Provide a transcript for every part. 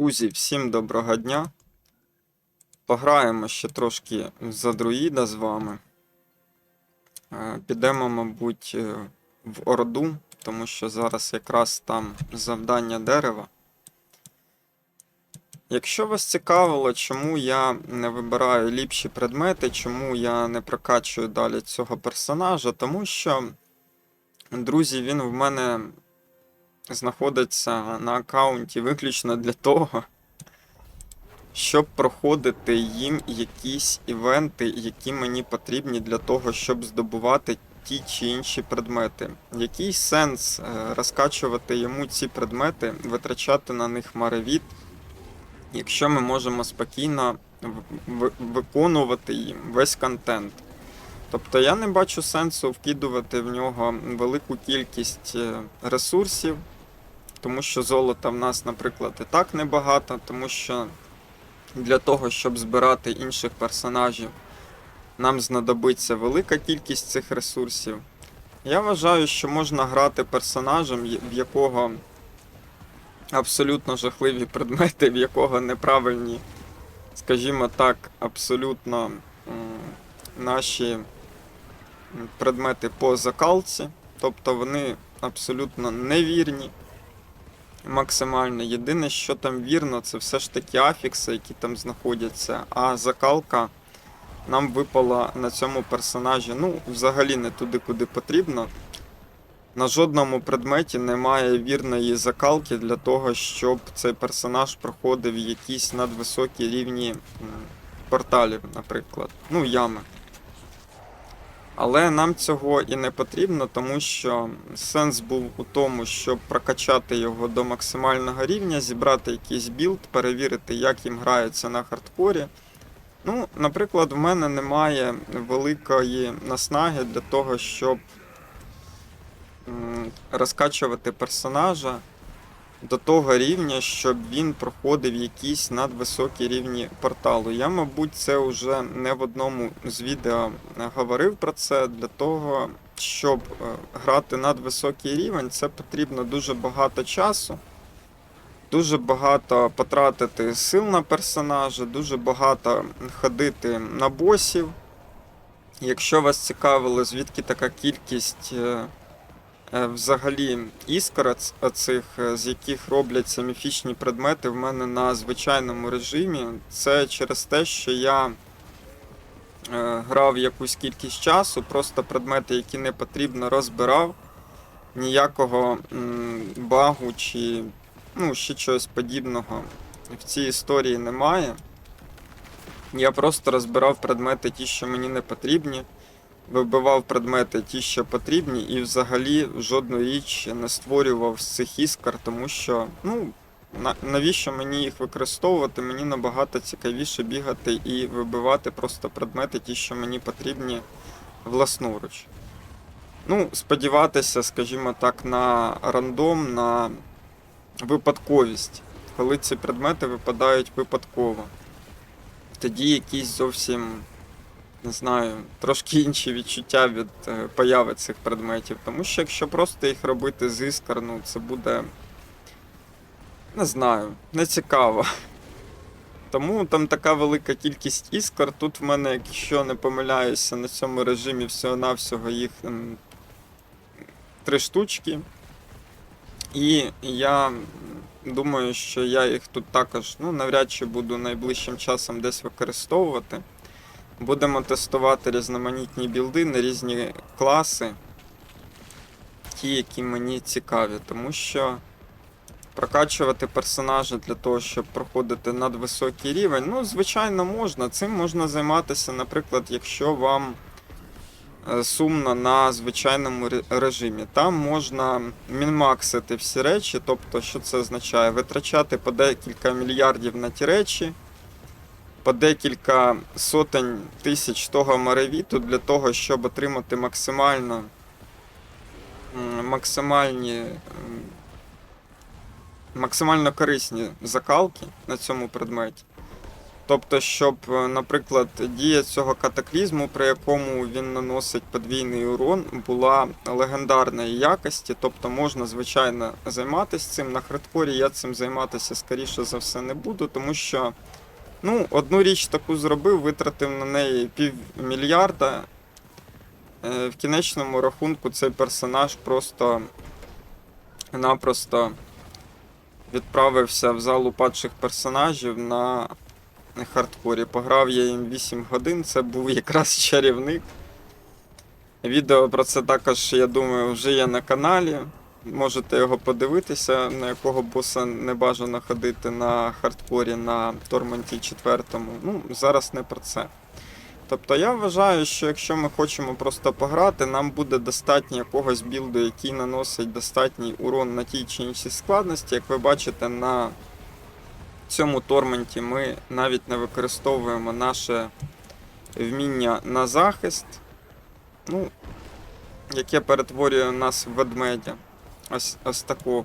Друзі, всім доброго дня. Пограємо ще трошки за друїда з вами. Е, Підемо, мабуть, е, в Орду, тому що зараз якраз там завдання дерева. Якщо вас цікавило, чому я не вибираю ліпші предмети, чому я не прокачую далі цього персонажа, тому що, друзі, він в мене знаходиться на аккаунті виключно для того, щоб проходити їм якісь івенти, які мені потрібні для того, щоб здобувати ті чи інші предмети. Який сенс е, розкачувати йому ці предмети, витрачати на них маревіт, якщо ми можемо спокійно виконувати їм весь контент? Тобто я не бачу сенсу вкидувати в нього велику кількість е, ресурсів, тому що золота в нас, наприклад, і так небагато, тому що для того, щоб збирати інших персонажів, нам знадобиться велика кількість цих ресурсів. Я вважаю, що можна грати персонажем, в якого абсолютно жахливі предмети, в якого неправильні, скажімо так, абсолютно наші предмети по закалці. Тобто вони абсолютно невірні максимально. Єдине, що там вірно, це все ж таки афікси, які там знаходяться. А закалка нам випала на цьому персонажі, ну, взагалі не туди, куди потрібно. На жодному предметі немає вірної закалки для того, щоб цей персонаж проходив якісь надвисокі рівні порталів, наприклад. Ну, ями. Але нам цього і не потрібно, тому що сенс був у тому, щоб прокачати його до максимального рівня, зібрати якийсь білд, перевірити, як їм грається на хардкорі. Ну, наприклад, в мене немає великої наснаги для того, щоб розкачувати персонажа до того рівня, щоб він проходив якісь надвисокі рівні порталу. Я, мабуть, це вже не в одному з відео говорив про це. Для того, щоб е, грати надвисокий рівень, це потрібно дуже багато часу. Дуже багато потратити сил на персонажа, дуже багато ходити на босів. Якщо вас цікавило, звідки така кількість е, взагалі іскор оц- оцих, е, з яких робляться міфічні предмети в мене на звичайному режимі, це через те, що я е, грав якусь кількість часу, просто предмети, які не потрібно, розбирав. Ніякого багу чи ну, ще чогось подібного в цій історії немає. Я просто розбирав предмети ті, що мені не потрібні, вибивав предмети ті, що потрібні, і взагалі жодну річ не створював з цих іскор, тому що, ну, навіщо мені їх використовувати? Мені набагато цікавіше бігати і вибивати просто предмети, ті, що мені потрібні власноруч. Ну, сподіватися, скажімо так, на рандом, на випадковість, коли ці предмети випадають випадково. Тоді якісь зовсім, не знаю, трошки інші відчуття від е, появи цих предметів. Тому що якщо просто їх робити з іскор, ну це буде. Не знаю, не цікаво. Тому там така велика кількість іскор. Тут в мене, якщо не помиляюся, на цьому режимі всього-навсього їх м, три штучки. І я думаю, що я їх тут також ну, навряд чи буду найближчим часом десь використовувати. Будемо тестувати різноманітні білди на різні класи, ті, які мені цікаві, тому що прокачувати персонажа для того, щоб проходити надвисокий рівень, ну, звичайно, можна. Цим можна займатися, наприклад, якщо вам е, сумно на звичайному режимі. Там можна мінмаксити всі речі, тобто, що це означає? Витрачати по декілька мільярдів на ті речі, по декілька сотень тисяч того маревіту для того, щоб отримати максимально максимальні максимально корисні закалки на цьому предметі. Тобто, щоб, наприклад, дія цього катаклізму, при якому він наносить подвійний урон, була легендарної якості. Тобто можна, звичайно, займатися цим. На хардкорі я цим займатися скоріше за все не буду, тому що ну, одну річ таку зробив, витратив на неї півмільярда. Е, В кінечному рахунку цей персонаж просто-напросто відправився в залу падших персонажів на хардкорі. Пограв я їм 8 годин, це був якраз чарівник. Відео про це також, я думаю, вже є на каналі. Можете його подивитися, на якого боса не бажано ходити на хардкорі на Торманті 4. Ну, зараз не про це. Тобто я вважаю, що якщо ми хочемо просто пограти, нам буде достатньо якогось білду, який наносить достатній урон на тій чи іншій складності. Як ви бачите, на цьому торменті ми навіть не використовуємо наше вміння на захист, ну, яке перетворює нас в ведмедя. Ось, ось такого.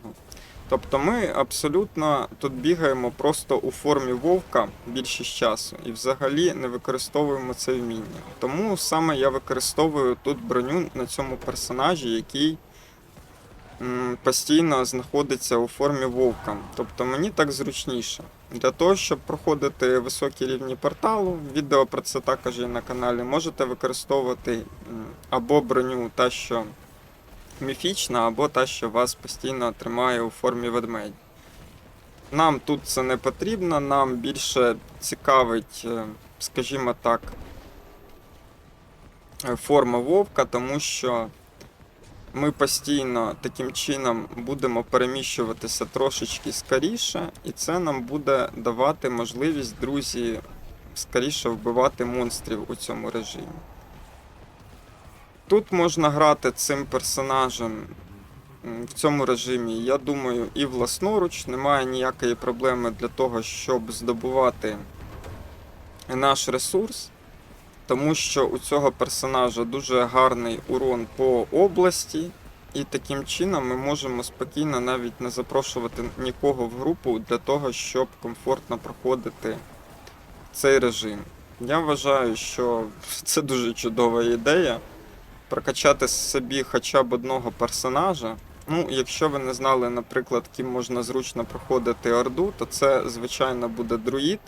Тобто ми абсолютно тут бігаємо просто у формі вовка більшість часу і взагалі не використовуємо це вміння. Тому саме я використовую тут броню на цьому персонажі, який м, постійно знаходиться у формі вовка. Тобто мені так зручніше. Для того, щоб проходити високі рівні порталу, відео про це також є на каналі, можете використовувати або броню та, що міфічна, або та, що вас постійно тримає у формі ведмедя. Нам тут це не потрібно, нам більше цікавить, е, скажімо так, форма вовка, тому що ми постійно таким чином будемо переміщуватися трошечки скоріше, і це нам буде давати можливість, друзі, скоріше вбивати монстрів у цьому режимі. Тут можна грати цим персонажем в цьому режимі, я думаю, і власноруч. Немає ніякої проблеми для того, щоб здобувати наш ресурс. Тому що у цього персонажа дуже гарний урон по області, і таким чином ми можемо спокійно навіть не запрошувати нікого в групу для того, щоб комфортно проходити цей режим. Я вважаю, що це дуже чудова ідея прокачати собі хоча б одного персонажа. Ну, якщо ви не знали, наприклад, ким можна зручно проходити Орду, то це, звичайно, буде друїд.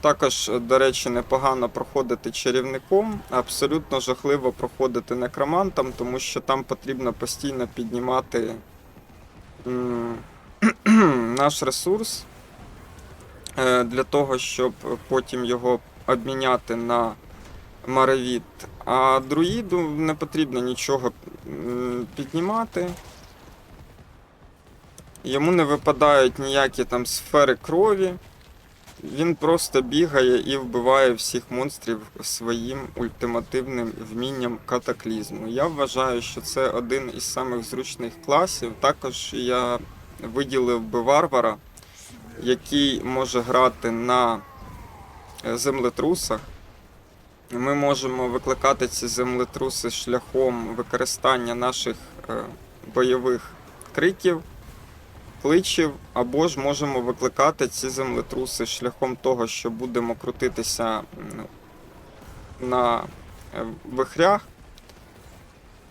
Також, до речі, непогано проходити чарівником, абсолютно жахливо проходити некромантом, тому що там потрібно постійно піднімати наш ресурс е, для того, щоб потім його обміняти на Маравіт. А друїду не потрібно нічого піднімати. Йому не випадають ніякі там сфери крові. Він просто бігає і вбиває всіх монстрів своїм ультимативним вмінням катаклізму. Я вважаю, що це один із самих зручних класів. Також я виділив би варвара, який може грати на е, землетрусах. Ми можемо викликати ці землетруси шляхом використання наших е, бойових криків, кличів, або ж можемо викликати ці землетруси шляхом того, що будемо крутитися на е, вихрях.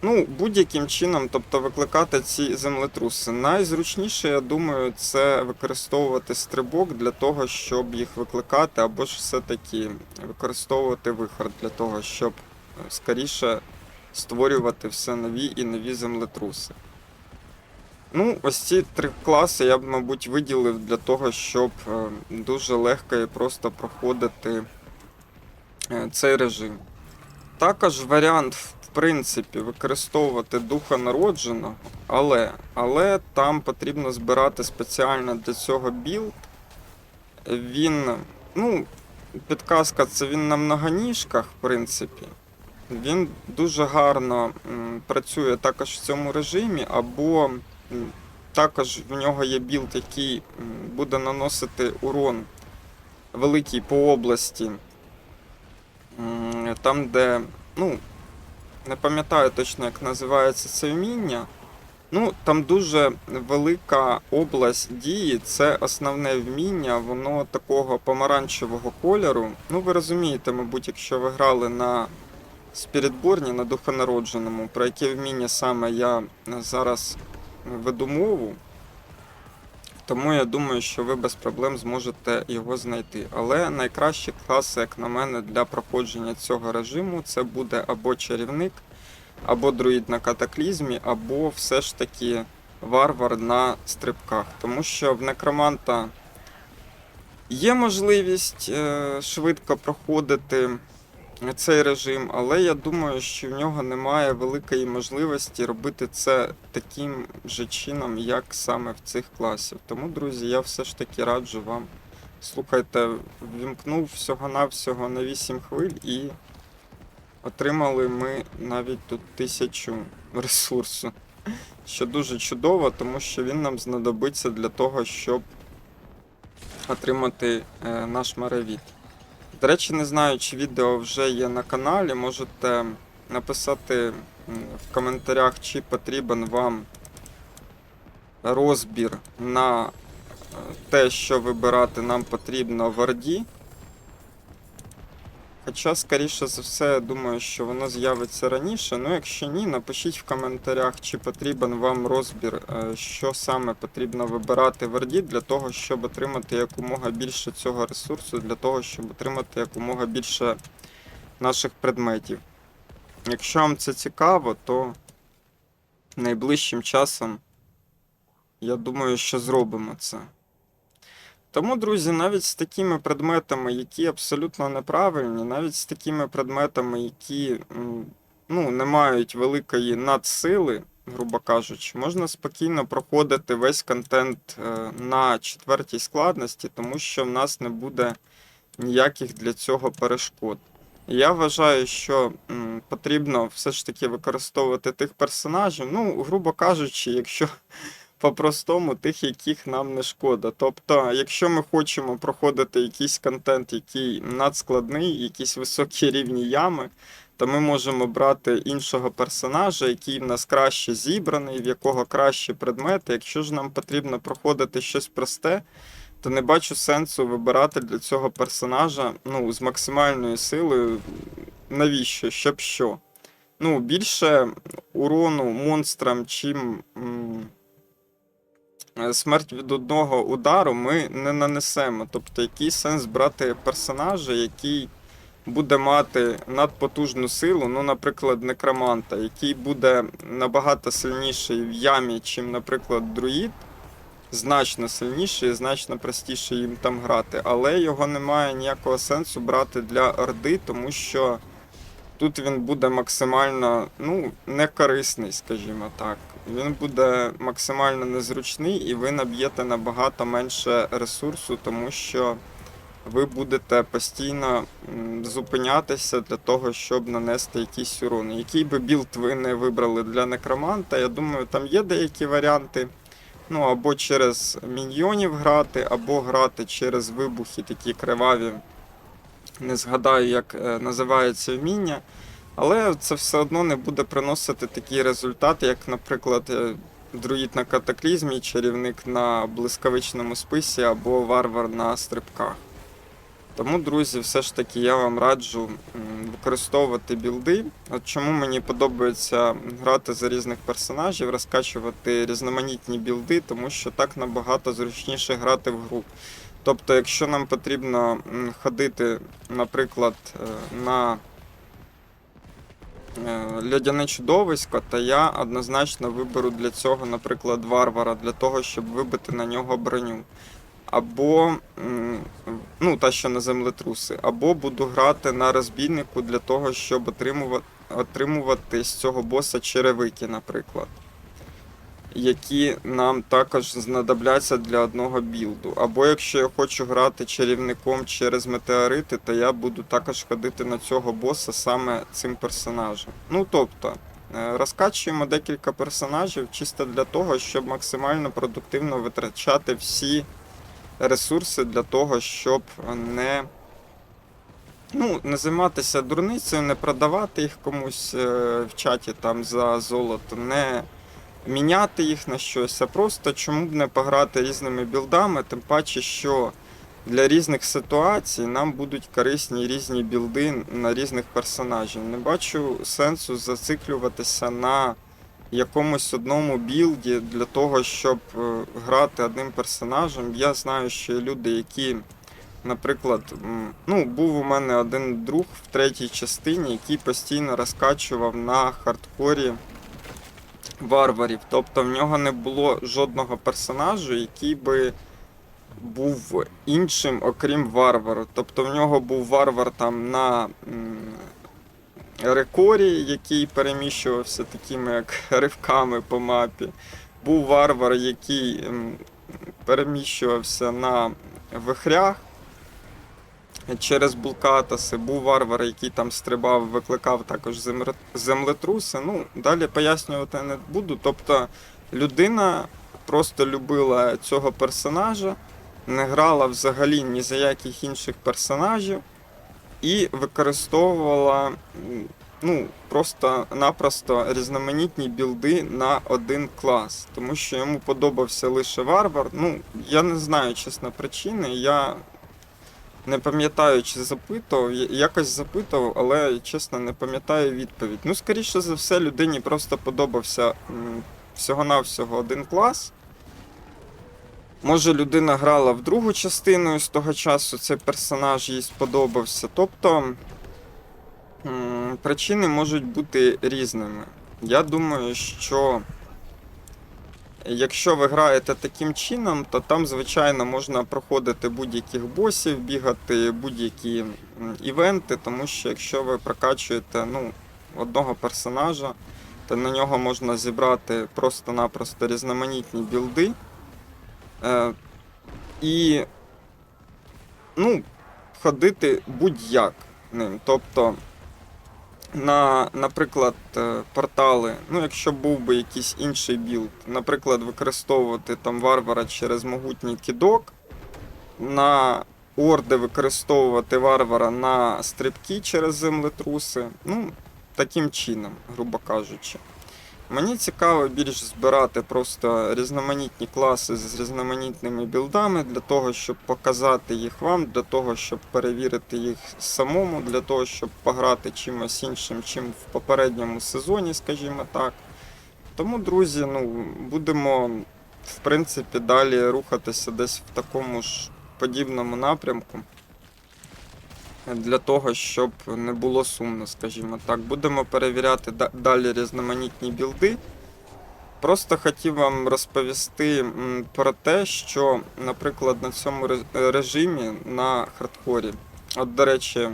Ну, будь-яким чином, тобто викликати ці землетруси. Найзручніше, я думаю, це використовувати стрибок для того, щоб їх викликати, або ж все-таки використовувати вихор для того, щоб е, скоріше створювати все нові і нові землетруси. Ну, ось ці три класи я б, мабуть, виділив для того, щоб е, дуже легко і просто проходити е, цей режим. Також варіант, принципі, використовувати духа народженого, але, але там потрібно збирати спеціально для цього білд. Він, ну, підказка, це він на многоніжках, в принципі. Він дуже гарно працює також в цьому режимі, або також в нього є білд, який буде наносити урон великий по області. Там, де, ну, не пам'ятаю точно, як називається це вміння. Ну, там дуже велика область дії, це основне вміння, воно такого помаранчевого кольору. Ну, ви розумієте, мабуть, якщо ви грали на спіритборні, на духонародженому, про яке вміння саме я зараз веду мову. Тому я думаю, що ви без проблем зможете його знайти. Але найкращі класи, як на мене, для проходження цього режиму це буде або чарівник, або друїд на катаклізмі, або все ж таки варвар на стрибках. Тому що в некроманта є можливість е, швидко проходити цей режим, але я думаю, що в нього немає великої можливості робити це таким же чином, як саме в цих класів. Тому, друзі, я все ж таки раджу вам. Слухайте, вімкнув всього-навсього на 8 хвиль і отримали ми навіть тут тисячу ресурсу. Що дуже чудово, тому що він нам знадобиться для того, щоб отримати е, наш маревіт. До речі, не знаю, чи відео вже є на каналі. Можете написати в коментарях, чи потрібен вам розбір на е, те, що вибирати нам потрібно в Орді. Хоча, скоріше за все, думаю, що воно з'явиться раніше. Ну, якщо ні, напишіть в коментарях, чи потрібен вам розбір, е, що саме потрібно вибирати в Орді для того, щоб отримати якомога більше цього ресурсу, для того, щоб отримати якомога більше наших предметів. Якщо вам це цікаво, то найближчим часом я думаю, що зробимо це. Тому, друзі, навіть з такими предметами, які абсолютно неправильні, навіть з такими предметами, які ну, не мають великої надсили, грубо кажучи, можна спокійно проходити весь контент е, на четвертій складності, тому що в нас не буде ніяких для цього перешкод. Я вважаю, що потрібно все ж таки використовувати тих персонажів, ну, грубо кажучи, якщо по-простому, тих, яких нам не шкода. Тобто, якщо ми хочемо проходити якийсь контент, який надскладний, якісь високі рівні ями, то ми можемо брати іншого персонажа, який в нас краще зібраний, в якого кращі предмети. Якщо ж нам потрібно проходити щось просте, то не бачу сенсу вибирати для цього персонажа ну, з максимальною силою. Навіщо? Щоб що? Ну, більше урону монстрам, чим. Е, смерть від одного удару ми не нанесемо. Тобто, який сенс брати персонажа, який буде мати надпотужну силу, ну, наприклад, некроманта, який буде набагато сильніший в ямі, чим, наприклад, друїд. Значно сильніший і значно простіше їм там грати. Але його немає ніякого сенсу брати для Орди, тому що тут він буде максимально ну, некорисний, скажімо так. Він буде максимально незручний і ви наб'єте набагато менше ресурсу, тому що ви будете постійно зупинятися для того, щоб нанести якийсь урон. Який би білд ви не вибрали для некроманта, я думаю, там є деякі варіанти. Ну, або через міньйонів грати, або грати через вибухи такі криваві. Не згадаю, як е, називається вміння. Але це все одно не буде приносити такі результати, як, наприклад, е, друїд на катаклізмі, чарівник на блискавичному списі або варвар на стрибках. Тому, друзі, все ж таки я вам раджу використовувати білди. От чому мені подобається грати за різних персонажів, розкачувати різноманітні білди, тому що так набагато зручніше грати в гру. Тобто, якщо нам потрібно ходити, наприклад, е, на е, льодяне чудовисько, то я однозначно виберу для цього, наприклад, варвара, для того, щоб вибити на нього броню. Або ну, та, що на землетруси, або буду грати на розбійнику для того, щоб отримувати, отримувати з цього боса черевики, наприклад. Які нам також знадобляться для одного білду. Або якщо я хочу грати чарівником через метеорити, то я буду також ходити на цього боса саме цим персонажем. Ну тобто, е, розкачуємо декілька персонажів чисто для того, щоб максимально продуктивно витрачати всі ресурси для того, щоб не, ну, не займатися дурницею, не продавати їх комусь е, в чаті там за золото, не міняти їх на щось, а просто чому б не пограти різними білдами, тим паче, що для різних ситуацій нам будуть корисні різні білди на різних персонажів. Не бачу сенсу зациклюватися на якомусь одному білді для того, щоб е, грати одним персонажем. Я знаю, що є люди, які, наприклад, ну, був у мене один друг в третій частині, який постійно розкачував на хардкорі варварів. Тобто в нього не було жодного персонажу, який би був іншим, окрім варвара. Тобто в нього був варвар там на рекорі, який переміщувався такими як ривками по мапі. Був варвар, який переміщувався на вихрях через булкатаси. Був варвар, який там стрибав, викликав також землетруси. Ну, далі пояснювати не буду. Тобто людина просто любила цього персонажа, не грала взагалі ні за яких інших персонажів і використовувала ну, просто-напросто різноманітні білди на один клас. Тому що йому подобався лише варвар. Ну, я не знаю, чесно, причини. Я не пам'ятаю, чи запитував, якось запитував, але чесно не пам'ятаю відповідь. Ну, скоріше за все, людині просто подобався всього-навсього один клас. Може, людина грала в другу частину і з того часу цей персонаж їй сподобався. Тобто причини можуть бути різними. Я думаю, що якщо ви граєте таким чином, то там, звичайно, можна проходити будь-яких босів, бігати будь-які івенти, тому що якщо ви прокачуєте ну, одного персонажа, то на нього можна зібрати просто-напросто різноманітні білди. Е, і ну, ходити будь-як ним. Тобто, на, наприклад, е, портали, ну, якщо був би якийсь інший білд, наприклад, використовувати там варвара через могутній кідок, на орди використовувати варвара на стрибки через землетруси. Ну, таким чином, грубо кажучи. Мені цікаво більш збирати просто різноманітні класи з різноманітними білдами для того, щоб показати їх вам, для того, щоб перевірити їх самому, для того, щоб пограти чимось іншим, чим в попередньому сезоні, скажімо так. Тому, друзі, ну, будемо в принципі далі рухатися десь в такому ж подібному напрямку. Для того, щоб не було сумно, скажімо так. Будемо перевіряти далі різноманітні білди. Просто хотів вам розповісти про те, що, наприклад, на цьому режимі на хардкорі, от, до речі,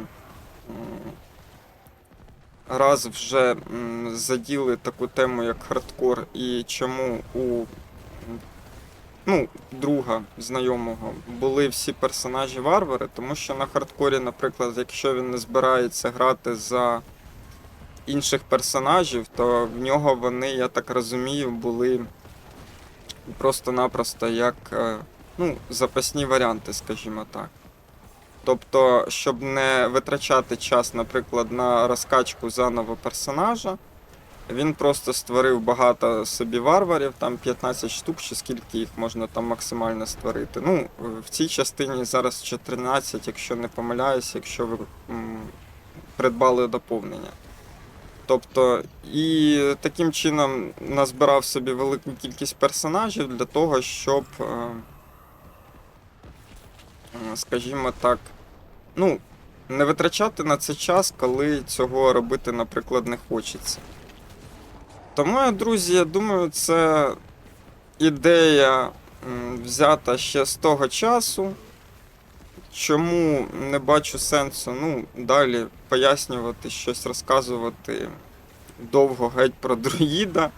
раз вже заділи таку тему, як хардкор, і чому у ну, друга знайомого були всі персонажі варвари, тому що на хардкорі, наприклад, якщо він не збирається грати за інших персонажів, то в нього вони, я так розумію, були просто-напросто як е, ну, запасні варіанти, скажімо так. Тобто, щоб не витрачати час, наприклад, на розкачку заново персонажа, він просто створив багато собі варварів, там 15 штук, чи скільки їх можна там максимально створити. Ну, в цій частині зараз 14, якщо не помиляюсь, якщо ви придбали доповнення. Тобто, і таким чином назбирав собі велику кількість персонажів для того, щоб, е, скажімо так, ну, не витрачати на це час, коли цього робити, наприклад, не хочеться. Тому, друзі, я думаю, це ідея взята ще з того часу. Чому не бачу сенсу ну, далі пояснювати щось, розказувати довго геть про друїда,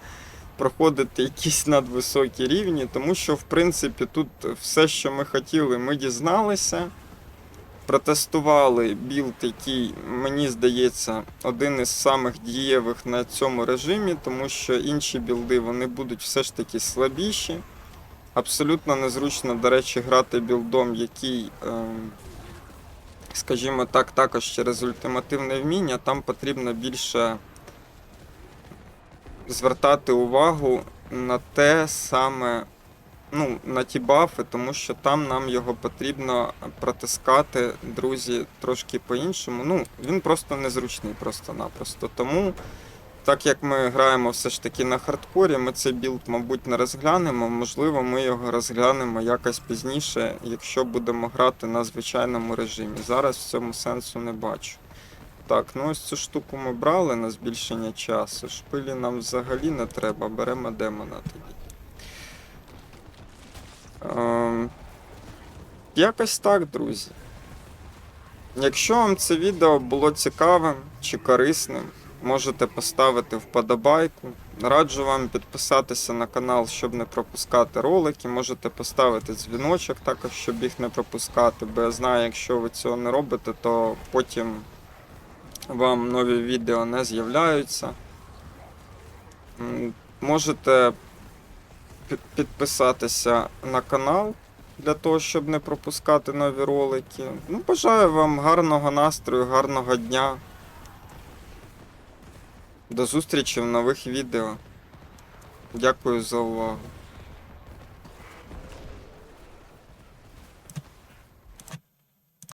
проходити якісь надвисокі рівні, тому що, в принципі, тут все, що ми хотіли, ми дізналися. Протестували білд, який, мені здається, один із самих дієвих на цьому режимі, тому що інші білди вони будуть все ж таки слабіші. Абсолютно незручно, до речі, грати білдом, який, ем, скажімо так, також через ультимативне вміння, там потрібно більше звертати увагу на те саме, ну, на ті бафи, тому що там нам його потрібно протискати, друзі, трошки по-іншому. Ну, він просто незручний просто-напросто. Тому, так як ми граємо все ж таки на хардкорі, ми цей білд, мабуть, не розглянемо. Можливо, ми його розглянемо якось пізніше, якщо будемо грати на звичайному режимі. Зараз в цьому сенсу не бачу. Так, ну ось цю штуку ми брали на збільшення часу. Шпилі нам взагалі не треба, беремо демона тоді. Ем, якось так, друзі. Якщо вам це відео було цікавим чи корисним, можете поставити вподобайку. Раджу вам підписатися на канал, щоб не пропускати ролики. Можете поставити дзвіночок також, щоб їх не пропускати, бо я знаю, якщо ви цього не робите, то потім вам нові відео не з'являються. Можете підписатися на канал для того, щоб не пропускати нові ролики. Ну, бажаю вам гарного настрою, гарного дня. До зустрічі в нових відео. Дякую за увагу.